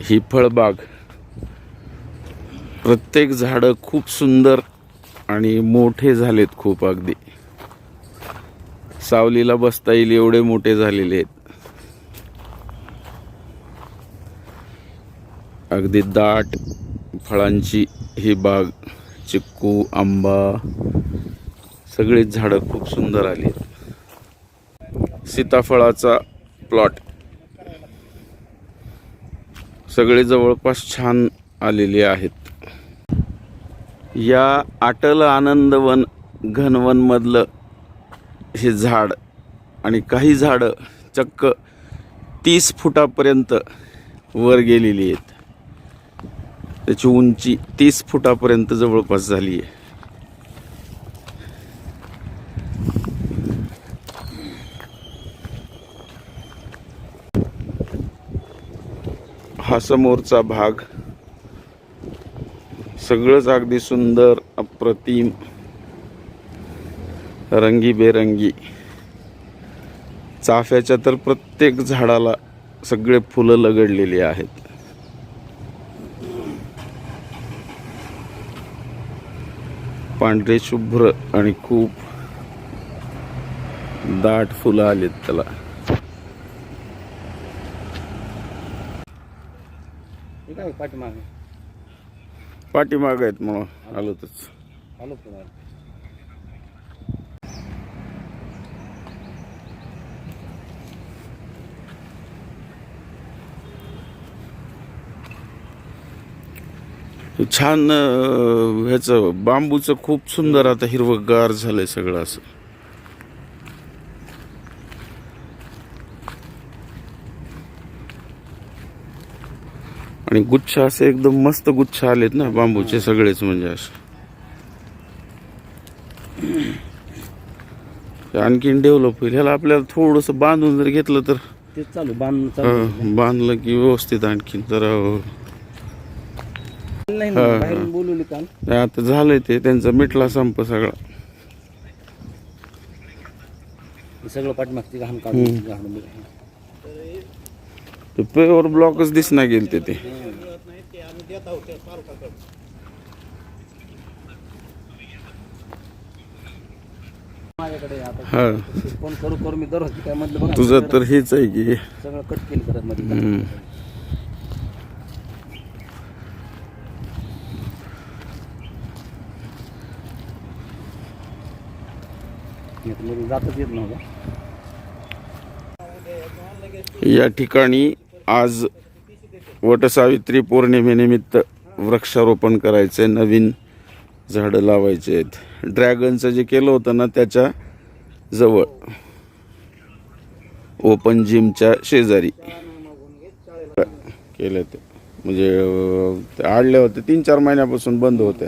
ही फळबाग. प्रत्येक झाडं खूप सुंदर आणि मोठे झालेत खूप अगदी. सावलीला बसता येईल एवढे मोठे झालेले आहेत. अगदी दाट फळांची ही बाग चिक्कू आंबा सगळीच झाडं खूप सुंदर आली आहेत. सीताफळाचा प्लॉट सगळे जवळपास छान आलेले आहेत. या अटल आनंदवन घनवनमधलं हे झाड आणि काही झाडं चक्क तीस फुटापर्यंत वर गेलेली आहेत. त्याची उंची तीस फुटापर्यंत जवळपास झाली आहे. हा समोरचा भाग. सगळंच अगदी सुंदर अप्रतिम रंगीबेरंगी. चाफ्याच्या तर प्रत्येक झाडाला सगळे फुलं लगडलेली आहेत. पांढरे शुभ्र आणि खूप दाट फुलं आलेत त्याला. काय पाठीमागे? पाठीमाग आहेत म्हणून आलोतच. आलो पुन्हा छान अं, ह्याचं बांबूचं खूप सुंदर आता हिरवगार झालंय सगळं असं. आणि गुच्छ असे एकदम मस्त गुच्छ आलेत ना बांबूचे सगळेच म्हणजे असे. हे आणखीन डेव्हलप होईल. ह्याला आपल्याला थोडस बांधून जर घेतलं तर चालू बांधलं की व्यवस्थित आणखीन काल. नाही, आता झालंय ते. त्यांचा मिटला संप सगळा. हे सगळं पाठीमागची घाण काढून पेवर ब्लॉकच दिसना गेल ते. ते माझ्याकडे आता फोन करू करू मी दररोज काय म्हटलं बघा. तुझं तर हेच आहे की. सगळं कट केलं करत मध्ये हम्म. मध्ये जातच येत नव्हतं. या ठिकाणी आज वटसावित्री पौर्णिमेनिमित्त वृक्षारोपण करायचे नवीन झाडं लावायचे आहेत ड्रॅगनचं जे केलं होतं ना त्याच्याजवळ ओपन जिमच्या शेजारी केलं ते. म्हणजे ते आडले होते तीन चार महिन्यापासून बंद होते.